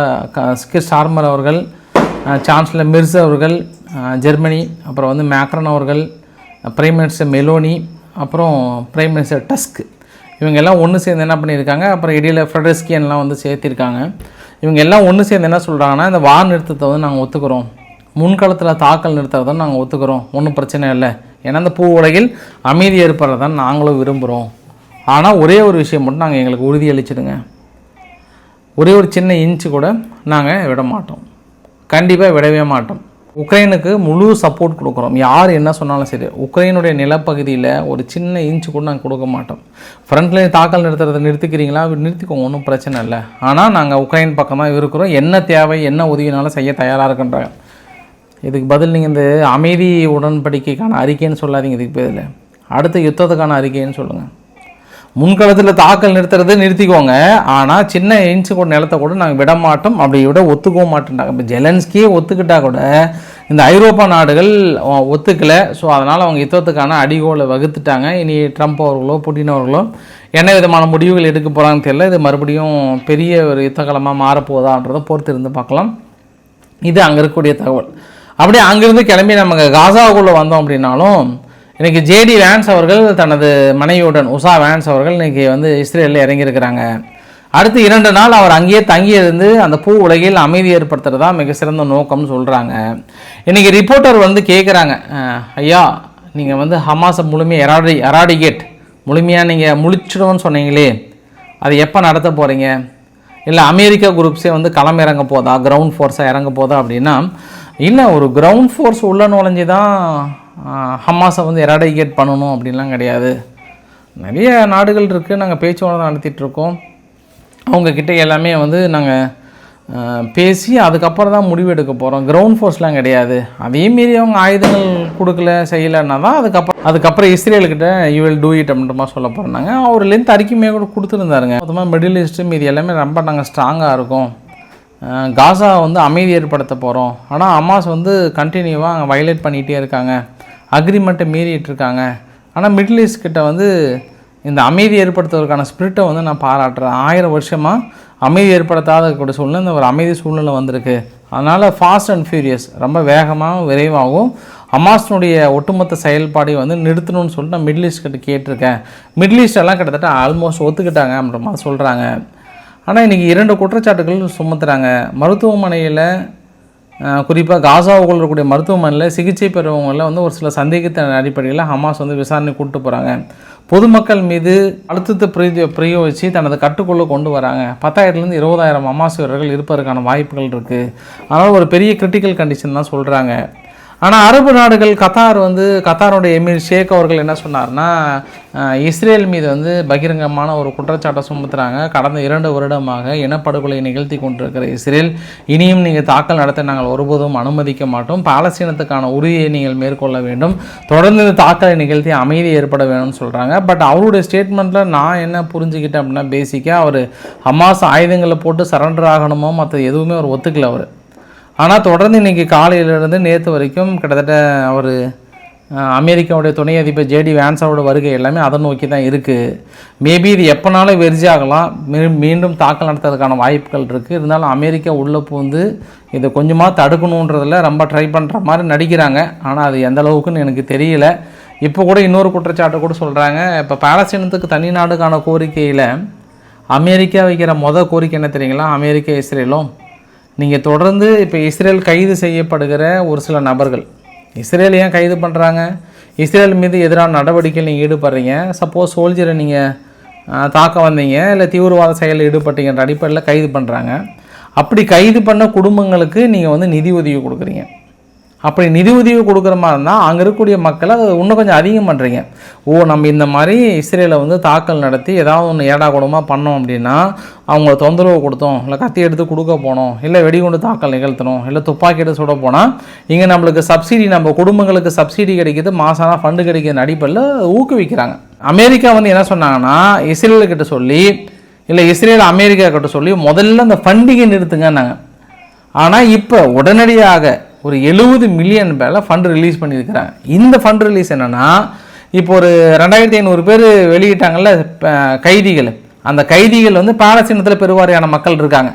கிறிஸ் ஸ்டார்மர் அவர்கள் அஹ், சான்சலர் மிர்ஸ் அவர்கள் ஜெர்மனி அப்புறம் வந்து மேக்ரன் அவர்கள் பிரைம் மினிஸ்டர் மெலோனி அப்புறம் பிரைம் மினிஸ்டர் டஸ்க். இவங்க எல்லாம் ஒன்று சேர்ந்து என்ன பண்ணியிருக்காங்க? அப்புறம் இடையில் ஃப்ரெடஸ்கியன்லாம் வந்து சேர்த்திருக்காங்க. இவங்க எல்லாம் ஒன்று சேர்ந்து என்ன சொல்கிறாங்கன்னா இந்த வார் நிறுத்தத்தை வந்து நாங்கள் ஒத்துக்கிறோம். முன்களத்தில் தாக்கல் நிறுத்துறதை நாங்கள் ஒத்துக்கிறோம். ஒன்றும் பிரச்சனை இல்லை. ஏன்னா அந்த பூ உலகில் அமைதி ஏற்படுறதான் நாங்களும் விரும்புகிறோம் ஆனால் ஒரே ஒரு விஷயம் மட்டும் நாங்கள் எங்களுக்கு உறுதியளிச்சிடுங்க. ஒரே ஒரு சின்ன இன்ச்சு கூட நாங்கள் விட மாட்டோம். கண்டிப்பாக விடவே மாட்டோம். உக்ரைனுக்கு முழு சப்போர்ட் கொடுக்குறோம். யார் என்ன சொன்னாலும் சரி உக்ரைனுடைய நிலப்பகுதியில் ஒரு சின்ன இன்ச்சு கூட நாங்கள் கொடுக்க மாட்டோம். ஃப்ரண்ட்லைன் தாக்கல் நிறுத்துறதை நிறுத்திக்கிறீங்களா? நிறுத்திக்கோங்க ஒன்றும் பிரச்சனை இல்லை. ஆனால் நாங்கள் உக்ரைன் பக்கமாக இருக்கிறோம். என்ன தேவை என்ன உதவினாலும் செய்ய தயாராக இருக்கின்றாங்க இதுக்கு பதில் நீங்கள் இந்த அமைதி உடன்படிக்கைக்கான அறிக்கைன்னு சொல்லாதீங்க இதுக்கு பதில். அடுத்த யுத்தத்துக்கான அறிக்கைன்னு சொல்லுங்கள் முன்களத்தில் தாக்கல் நிறுத்துறது நிறுத்திக்கோங்க. ஆனால் சின்ன இன்ச்சு கூட நிலத்தை கூட நாங்கள் விட மாட்டோம். அப்படி விட ஒத்துக்கவும் மாட்டோம்டாங்க இப்போ ஜெலன்ஸ்கியே ஒத்துக்கிட்டா கூட இந்த ஐரோப்பா நாடுகள் ஒத்துக்கலை. ஸோ அதனால் அவங்க யுத்தத்துக்கான அடிகோலை வகுத்துட்டாங்க. இனி ட்ரம்ப் அவர்களோ புட்டின் அவர்களோ என்ன விதமான முடிவுகள் எடுக்க போகிறாங்கன்னு தெரியல. இது மறுபடியும் பெரிய ஒரு யுத்தகலமாக மாறப்போதான்றதை பொறுத்து இருந்து பார்க்கலாம். இது அங்கே இருக்கக்கூடிய தகவல். அப்படியே அங்கேருந்து கிளம்பி நம்ம காசாவுக்குள்ளே வந்தோம் அப்படின்னாலும் இன்றைக்கி ஜேடி வேன்ஸ் அவர்கள் தனது மனைவியுடன் உஷா வேன்ஸ் அவர்கள் இன்னைக்கு வந்து இஸ்ரேலில் இறங்கியிருக்கிறாங்க. அடுத்து இரண்டு நாள் அவர் அங்கேயே தங்கியிருந்து அந்த பூ உலகில் அமைதி ஏற்படுத்துறதா மிக சிறந்த நோக்கம்னு சொல்கிறாங்க இன்றைக்கி ரிப்போர்ட்டர் வந்து கேட்குறாங்க ஐயா நீங்கள் வந்து ஹமாஸை முழுமையாக எராடி எராடிகேட் முழுமையாக நீங்கள் முழிச்சிடுவோன்னு சொன்னீங்களே அது எப்போ நடத்த போகிறீங்க இல்லை அமெரிக்கா குரூப்ஸே வந்து களம் இறங்க போதா கிரவுண்ட் ஃபோர்ஸாக இறங்க போதா அப்படின்னா இல்லை ஒரு கிரவுண்ட் ஃபோர்ஸ் உள்ள நுழைஞ்சி தான் ஹமாஸை வந்து எராடிகேட் பண்ணணும் அப்படின்லாம் கிடையாது. நிறைய நாடுகள் இருக்குது நாங்கள் பேச்சுவார்த்தை நடத்திட்டுருக்கோம் அவங்கக்கிட்ட எல்லாமே வந்து நாங்கள் பேசி அதுக்கப்புறம் தான் முடிவு எடுக்க போகிறோம் கிரவுண்ட் ஃபோர்ஸ்லாம் கிடையாது. அதே மீறி அவங்க ஆயுதங்கள் கொடுக்கல செய்யலைன்னா தான் அதுக்கப்புறம் அதுக்கப்புறம் இஸ்ரேலுக்கிட்ட யூ வில் டூ இட் அப்படின்ற சொல்ல போகிறாங்க அவர் லென்த் அறிக்கையுமே கூட கொடுத்துருந்தாருங்க. மொத்தமாக மிடில் ஈஸ்ட்டு மீதி எல்லாமே ரொம்ப நாங்கள் ஸ்ட்ராங்காக இருக்கோம். காசா வந்து அமைதி ஏற்படுத்த போகிறோம் ஆனால் அம்மாஸ் வந்து கண்டினியூவாக அங்கே வயலேட் பண்ணிகிட்டே இருக்காங்க. அக்ரிமெண்ட்டை மீறிட்டு இருக்காங்க ஆனால் மிடில் ஈஸ்ட் கிட்ட வந்து இந்த அமைதி ஏற்படுத்துவதற்கான ஸ்பிரிட்டை வந்து நான் பாராட்டுறேன். ஆயிரம் வருஷமாக அமைதி ஏற்படுத்தாத கூட சூழ்நிலை இந்த ஒரு அமைதி சூழ்நிலை வந்திருக்கு. அதனால் ஃபாஸ்ட் அண்ட் ஃபியூரியஸ் ரொம்ப வேகமாகவும் விரைவாகவும் ஹமாஸினுடைய ஒட்டுமொத்த செயல்பாடையும் வந்து நிறுத்தணும்னு சொல்லிட்டு நான் மிடில் ஈஸ்ட் கிட்ட கேட்டிருக்கேன். மிடில் ஈஸ்ட் எல்லாம் கிட்டத்தட்ட ஆல்மோஸ்ட் ஒத்துக்கிட்டாங்க அப்படின்ற மாதிரி சொல்கிறாங்க ஆனால் இன்றைக்கி இரண்டு குற்றச்சாட்டுகள் சுமத்துறாங்க. மருத்துவமனையில் குறிப்பாக காசாவுக்குள் இருக்கக்கூடிய மருத்துவமனையில் சிகிச்சை பெறுவங்களில் வந்து ஒரு சில சந்தேகத்தின் அடிப்படையில் ஹமாஸ் வந்து விசாரணை கூப்பிட்டு போகிறாங்க பொதுமக்கள் மீது அழுத்தத்தை பிரயோ பிரயோகித்து தனது கட்டுக்குள்ளே கொண்டு வராங்க. பத்தாயிரத்துலேருந்து இருபதாயிரம் ஹமாஸ் வீரர்கள் இருப்பதற்கான வாய்ப்புகள் இருக்குது அதனால் ஒரு பெரிய கிரிட்டிக்கல் கண்டிஷன் தான் சொல்கிறாங்க ஆனால் அரபு நாடுகள் கத்தார் வந்து கத்தாருடைய எமீர் ஷேக் அவர்கள் என்ன சொன்னார்னா இஸ்ரேல் மீது வந்து பகிரங்கமான ஒரு குற்றச்சாட்டை சுமத்துறாங்க. கடந்த இரண்டு வருடமாக இனப்படுகொலை நிகழ்த்தி கொண்டிருக்கிற இஸ்ரேல் இனியும் நீங்கள் தாக்கல் நடத்த நாங்கள் ஒருபோதும் அனுமதிக்க மாட்டோம். பாலஸ்தீனத்துக்கான உறுதியை நீங்கள் மேற்கொள்ள வேண்டும். தொடர்ந்து இந்த தாக்கலை நிகழ்த்தி அமைதி ஏற்பட வேணும்னு சொல்கிறாங்க பட் அவருடைய ஸ்டேட்மெண்ட்டில் நான் என்ன புரிஞ்சுக்கிட்டேன் அப்படின்னா பேசிக்காக அவர் ஹமாஸ் ஆயுதங்களை போட்டு சரண்டர் ஆகணுமோ மற்ற எதுவுமே அவர் ஒத்துக்கல அவர். ஆனால் தொடர்ந்து இன்றைக்கி காலையிலேருந்து நேற்று வரைக்கும் கிட்டத்தட்ட அவர் அமெரிக்காவுடைய துணை அதிபர் ஜேடி வேன்ஸாவோட வருகை எல்லாமே அதை நோக்கி தான் இருக்குது மேபி இது எப்போனாலும் வெறிஜ் ஆகலாம்? மீ- மீண்டும் தாக்கல் நடத்துறதுக்கான வாய்ப்புகள் இருக்குது இருந்தாலும் அமெரிக்கா உள்ளே பூந்து இதை கொஞ்சமாக தடுக்கணுன்றதில் ரொம்ப ட்ரை பண்ணுற மாதிரி நடிக்கிறாங்க. ஆனால் அது எந்த அளவுக்குன்னு எனக்கு தெரியல. இப்போ கூட இன்னொரு குற்றச்சாட்டை கூட சொல்கிறாங்க இப்போ பாலஸ்தீனத்துக்கு தனி நாடுக்கான கோரிக்கையில் அமெரிக்கா வைக்கிற மொதல் கோரிக்கை என்ன தெரியுங்களா? அமெரிக்கா இஸ்ரேலும் நீங்கள் தொடர்ந்து இப்போ இஸ்ரேல் கைது செய்யப்படுகிற ஒரு சில நபர்கள் இஸ்ரேல் ஏன் கைது பண்ணுறாங்க இஸ்ரேல் மீது எதிரான நடவடிக்கையில் நீங்கள் ஈடுபடுறீங்க. சப்போஸ் சோல்ஜரை நீங்கள் தாக்க வந்தீங்க இல்லை தீவிரவாத செயலில் ஈடுபட்டீங்கன்ற அடிப்படையில் கைது பண்ணுறாங்க அப்படி கைது பண்ண குடும்பங்களுக்கு நீங்கள் வந்து நிதி உதவி கொடுக்குறீங்க. அப்படி நிதி உதவி கொடுக்குற மாதிரி இருந்தால் அங்கே இருக்கக்கூடிய மக்களை அதை இன்னும் கொஞ்சம் அதிகம் பண்ணுறீங்க ஓ நம்ம இந்த மாதிரி இஸ்ரேலை வந்து தாக்கல் நடத்தி ஏதாவது ஒன்று ஏடா கூடமாக பண்ணோம் அப்படின்னா அவங்க தொந்தரவு கொடுத்தோம் இல்லை கத்தி எடுத்து கொடுக்க போனோம் இல்லை வெடிகுண்டு தாக்கல் நிகழ்த்தணும் இல்லை துப்பாக்கி எடுத்து சுட போனால் இங்கே நம்மளுக்கு சப்சிடி நம்ம குடும்பங்களுக்கு சப்சிடி கிடைக்கிது மாசானா ஃபண்டு கிடைக்கிற அடிப்படையில் ஊக்குவிக்கிறாங்க. அமெரிக்கா வந்து என்ன சொன்னாங்கன்னா இஸ்ரேலுக்கிட்ட சொல்லி இல்லை இஸ்ரேல் அமெரிக்கா கிட்ட சொல்லி முதல்ல அந்த ஃபண்டிங்கை நிறுத்துங்கன்னாங்க. ஆனால் இப்போ உடனடியாக ஒரு எழுபது மில்லியன் மேலே ஃபண்ட் ரிலீஸ் பண்ணியிருக்கிறாங்க. இந்த ஃபண்ட் ரிலீஸ் என்னென்னா இப்போ ஒரு ரெண்டாயிரத்தி ஐநூறு பேர் வெளியிட்டாங்கல்ல கைதிகள். அந்த கைதிகள் வந்து பாலஸ்தீனத்தில் பெருவாரியான மக்கள் இருக்காங்க.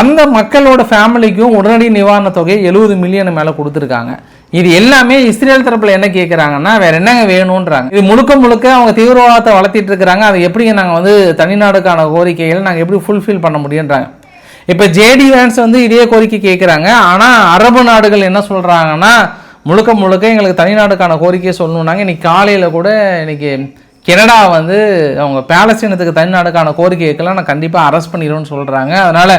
அந்த மக்களோட ஃபேமிலிக்கும் உடனடி நிவாரணத் தொகை எழுபது மில்லியன் மேலே கொடுத்துருக்காங்க. இது எல்லாமே இஸ்ரேல் தரப்பில் என்ன கேட்குறாங்கன்னா வேற என்னங்க வேணுன்றாங்க இது முழுக்க முழுக்க அவங்க தீவிரவாதத்தை வளர்த்திட்டு இருக்கிறாங்க. அதை எப்படிங்க நாங்கள் வந்து தனிநாடுக்கான கோரிக்கைகளை நாங்கள் எப்படி ஃபுல்ஃபில் பண்ண முடியுன்றாங்க இப்போ ஜேடி வேன்ஸ் வந்து இதே கோரிக்கை கேட்குறாங்க ஆனால் அரபு நாடுகள் என்ன சொல்கிறாங்கன்னா முழுக்க முழுக்க எங்களுக்கு தனிநாடுக்கான கோரிக்கையை சொல்லணுன்னாங்க இன்னைக்கு காலையில் கூட இன்னைக்கு கெனடா வந்து அவங்க பேலஸ்தீனத்துக்கு தனிநாடுக்கான கோரிக்கைக்கெல்லாம் நான் கண்டிப்பாக அரெஸ்ட் பண்ணிடுவேன்னு சொல்கிறாங்க அதனால்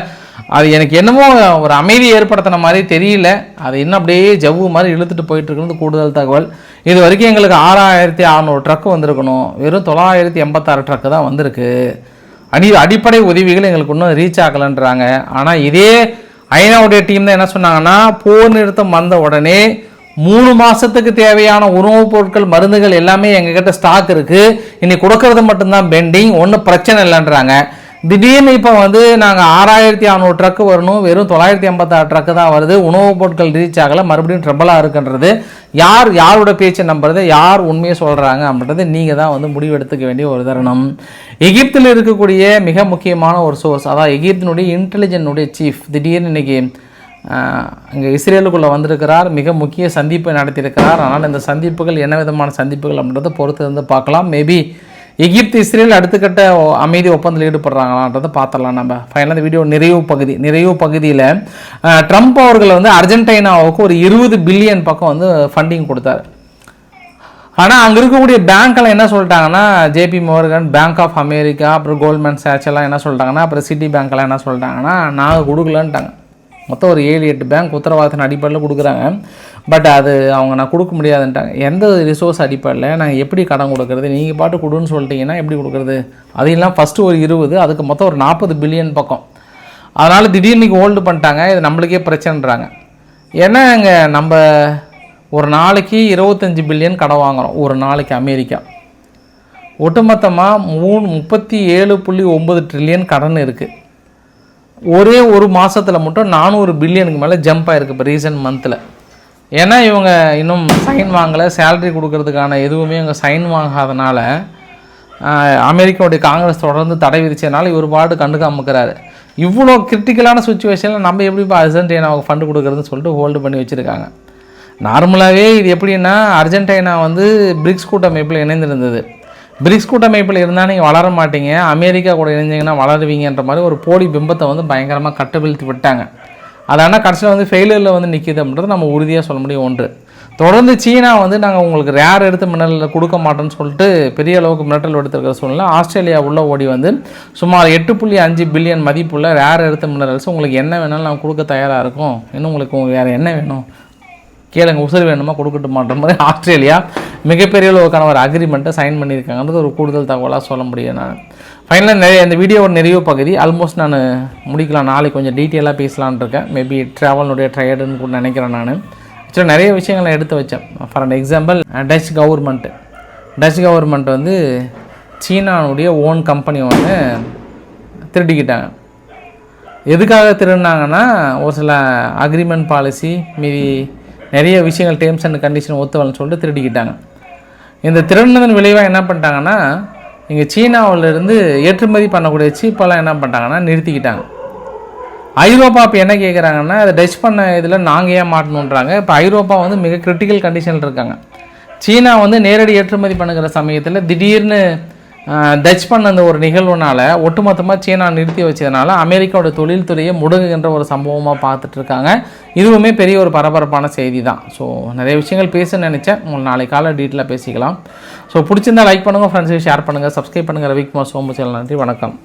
அது எனக்கு என்னமோ ஒரு அமைதி ஏற்படுத்தின மாதிரி தெரியல. அது இன்னும் அப்படியே ஜவ்வு மாதிரி இழுத்துட்டு போயிட்டுருக்கிறது கூடுதல் தகவல். இது வரைக்கும் எங்களுக்கு ஆறாயிரத்தி அறநூறு ட்ரக் வந்திருக்கணும். வெறும் தொள்ளாயிரத்தி எண்பத்தாறு ட்ரக்கு தான் வந்திருக்கு. அடி அடிப்படை உதவிகள் எங்களுக்கு இன்னும் ரீச் ஆகலைன்றாங்க. ஆனால் இதே ஐநாவுடைய டீம் தான் என்ன சொன்னாங்கன்னா போர் நிறுத்தம் வந்த உடனே மூணு மாதத்துக்கு தேவையான உணவுப் பொருட்கள் மருந்துகள் எல்லாமே எங்ககிட்ட ஸ்டாக் இருக்குது இனி கொடுக்கறது மட்டும்தான் பெண்டிங் ஒன்றும் பிரச்சனை இல்லைன்றாங்க. திடீர்னு இப்போ வந்து நாங்கள் ஆறாயிரத்தி அறநூறு ட்ரக்கு வரணும். வெறும் தொள்ளாயிரத்தி ஐம்பத்தாறு ட்ரக்கு தான் வருது. உணவுப் பொருட்கள் ரீச் ஆகலை. மறுபடியும் ட்ரபிளாக இருக்குன்றது. யார் யாரோட பேச்சை நம்புறது? யார் உண்மையை சொல்கிறாங்க அப்படின்றது நீங்கள் தான் வந்து முடிவெடுத்துக்க வேண்டிய ஒரு தருணம். எகிப்தில் இருக்கக்கூடிய மிக முக்கியமான ஒரு சோர்ஸ் அதாவது எகிப்தினுடைய இன்டெலிஜென்ட்னுடைய சீஃப் திடீர்னு இன்னைக்கு அங்கே இஸ்ரேலுக்குள்ளே வந்திருக்கிறார். மிக முக்கிய சந்திப்பை நடத்தியிருக்கிறார். ஆனால் இந்த சந்திப்புகள் என்ன விதமான சந்திப்புகள் அப்படின்றத பொறுத்து இருந்து பார்க்கலாம். மேபி எகிப்து இஸ்ரேல் அடுத்தக்கட்ட அமைதி ஒப்பந்தத்தில் ஈடுபடுறாங்களான்றதை பார்த்துடலாம் நம்ம. ஃபைனலாக இந்த வீடியோ நிறைவு பகுதி நிறைவு பகுதியில் ட்ரம்ப் அவர்கள் வந்து அர்ஜென்டினாவுக்கு ஒரு இருபது பில்லியன் பக்கம் வந்து ஃபண்டிங் கொடுத்தாரு. ஆனால் அங்கே இருக்கக்கூடிய பேங்க்கெல்லாம் என்ன சொல்லிட்டாங்கன்னா JP Morgan Bank of America அப்புறம் கோல்ட்மேன் சாட்ச் எல்லாம் என்ன சொல்லிட்டாங்கன்னா அப்புறம் சிட்டி பேங்க்கெல்லாம் என்ன சொல்லிட்டாங்கன்னா நாங்கள் கொடுக்கலன்ட்டாங்க. மொத்தம் ஒரு ஏழு எட்டு பேங்க் உத்தரவாதத்தின் அடிப்படையில் கொடுக்குறாங்க. பட் அது அவங்க நான் கொடுக்க முடியாதுன்ட்டாங்க. எந்த ரிசோர்ஸ் அடிப்படையில் நாங்கள் எப்படி கடன் கொடுக்குறது நீங்கள் பாட்டு கொடுன்னு சொல்லிட்டீங்கன்னா எப்படி கொடுக்குறது? அதையெல்லாம் ஃபஸ்ட்டு ஒரு இருபது அதுக்கு மொத்தம் ஒரு நாற்பது பில்லியன் பக்கம். அதனால் திடீர்னு ஹோல்டு பண்ணிட்டாங்க இது நம்மளுக்கே பிரச்சனைன்றாங்க. ஏன்னா இங்கே நம்ம ஒரு நாளைக்கு இருபத்தஞ்சி பில்லியன் கடன் வாங்குகிறோம் ஒரு நாளைக்கு அமெரிக்கா. ஒட்டுமொத்தமாக மூணு முப்பத்தி ஏழு புள்ளி ஒம்பது ட்ரில்லியன் கடன் இருக்குது ஒரே ஒரு மாதத்தில் மட்டும் நானூறு பில்லியனுக்கு மேலே ஜம்ப் ஆகிருக்கு இப்போ ரீசன்ட் மந்தில் ஏன்னா இவங்க இன்னும் சைன் வாங்கலை சேலரி கொடுக்கறதுக்கான எதுவுமே இவங்க சைன் வாங்காதனால அமெரிக்காவுடைய காங்கிரஸ் தொடர்ந்து தடை விதிச்சதுனால இவர் பாட்டு கண்டுக்காமக்கிறாரு இவ்வளோ கிரிட்டிக்கலான சுச்சுவேஷனில் நம்ம எப்படி இப்போ அர்ஜென்டினாவுக்கு ஃபண்டு கொடுக்குறதுன்னு சொல்லிட்டு ஹோல்டு பண்ணி வச்சுருக்காங்க. நார்மலாகவே இது எப்படின்னா அர்ஜென்டினா வந்து பிரிக்ஸ் கூட்டமைப்பில் இணைந்திருந்தது. பிரிக்ஸ் கூட்டமைப்பில் இருந்தால் நீங்கள் வளர மாட்டீங்க அமெரிக்கா கூட இணைஞ்சிங்கன்னா வளருவீங்கன்ற மாதிரி ஒரு போலி பிம்பத்தை வந்து பயங்கரமாக கட்டவிழ்த்து விட்டாங்க. அது ஆனால் கடைசியில் வந்து ஃபெயிலியரில் வந்து நிற்கிது அப்படின்றது நம்ம உறுதியாக சொல்ல முடியும் ஒன்று. தொடர்ந்து சீனா வந்து நாங்கள் உங்களுக்கு ரேர் எடுத்து மின்னலில் கொடுக்க மாட்டோம்னு சொல்லிட்டு பெரிய அளவுக்கு மிரட்டல் எடுத்துருக்கிற சூழ்நிலை ஆஸ்திரேலியா உள்ள ஓடி வந்து சுமார் எட்டு புள்ளி அஞ்சு பில்லியன் மதிப்புள்ள ரேர் எடுத்த மினரல்ஸ் உங்களுக்கு என்ன வேணாலும் நாங்கள் கொடுக்க தயாராக இருக்கோம். இன்னும் உங்களுக்கு வேறு என்ன வேணும்? கேளுங்க உசுறு வேணுமா? கொடுக்கட்டு மாட்ட மாதிரி ஆஸ்திரேலியா மிகப்பெரிய அளவுக்கான ஒரு அக்ரிமெண்ட்டை சைன் பண்ணியிருக்காங்கன்றது ஒரு கூடுதல் தகவலாக சொல்ல முடியும் நான். ஃபைனலாக நிறைய இந்த வீடியோவோட நிறைவு பகுதி ஆல்மோஸ்ட் நான் முடிக்கலாம். நாளைக்கு கொஞ்சம் டீட்டெயிலாக பேசலான் இருக்கேன். மேபி ட்ராவலுடைய ட்ரையர்டுன்னு கூட நினைக்கிறேன் நான். ஆக்சுவலாக நிறைய விஷயங்களை எடுத்து வச்சேன். For an example Dutch government Dutch government வந்து சீனாவுடைய ஓன் கம்பெனி ஒன்று திருடிக்கிட்டாங்க. எதுக்காக திருடினாங்கன்னா ஒரு சில அக்ரிமெண்ட் பாலிசி மீதி நிறைய விஷயங்கள் டேர்ம்ஸ் அண்ட் கண்டிஷன் ஒத்துவலன்னு சொல்லிட்டு திருடிக்கிட்டாங்க. இந்த திறனதன் விளைவாக என்ன பண்ணிட்டாங்கன்னா இங்கே சீனாவிலிருந்து ஏற்றுமதி பண்ணக்கூடிய சீப்பெல்லாம் என்ன பண்ணிட்டாங்கன்னா நிறுத்திக்கிட்டாங்க. ஐரோப்பா இப்போ என்ன கேட்குறாங்கன்னா அதை டச் பண்ண இதில் நாங்கள் ஏன் மாட்டணுன்றாங்க இப்போ ஐரோப்பா வந்து மிக கிரிட்டிக்கல் கண்டிஷனில் இருக்காங்க. சீனா வந்து நேரடி ஏற்றுமதி பண்ணுகிற சமயத்தில் திடீர்னு டச் பண்ண அந்த ஒரு நிகழ்வுனால ஒட்டுமொத்தமாக சீனா நிறுத்தி வச்சதுனால அமெரிக்காவோட தொழில்துறையை முடங்குகின்ற ஒரு சம்பவமாக பார்த்துட்டு இருக்காங்க இதுவுமே பெரிய ஒரு பரபரப்பான செய்தி தான் ஸோ நிறைய விஷயங்கள் பேச நினச்சேன். உங்களுக்கு நாளை காலை டீட்டெயிலாக பேசிக்கலாம். ஸோ பிடிச்சிருந்தா லைக் பண்ணுங்கள் ஃப்ரெண்ட்ஸுக்கு ஷேர் பண்ணுங்கள் சப்ஸ்கிரைப் பண்ணுங்கள் ரவிக்குமார் சோமு சேனல் நன்றி வணக்கம்.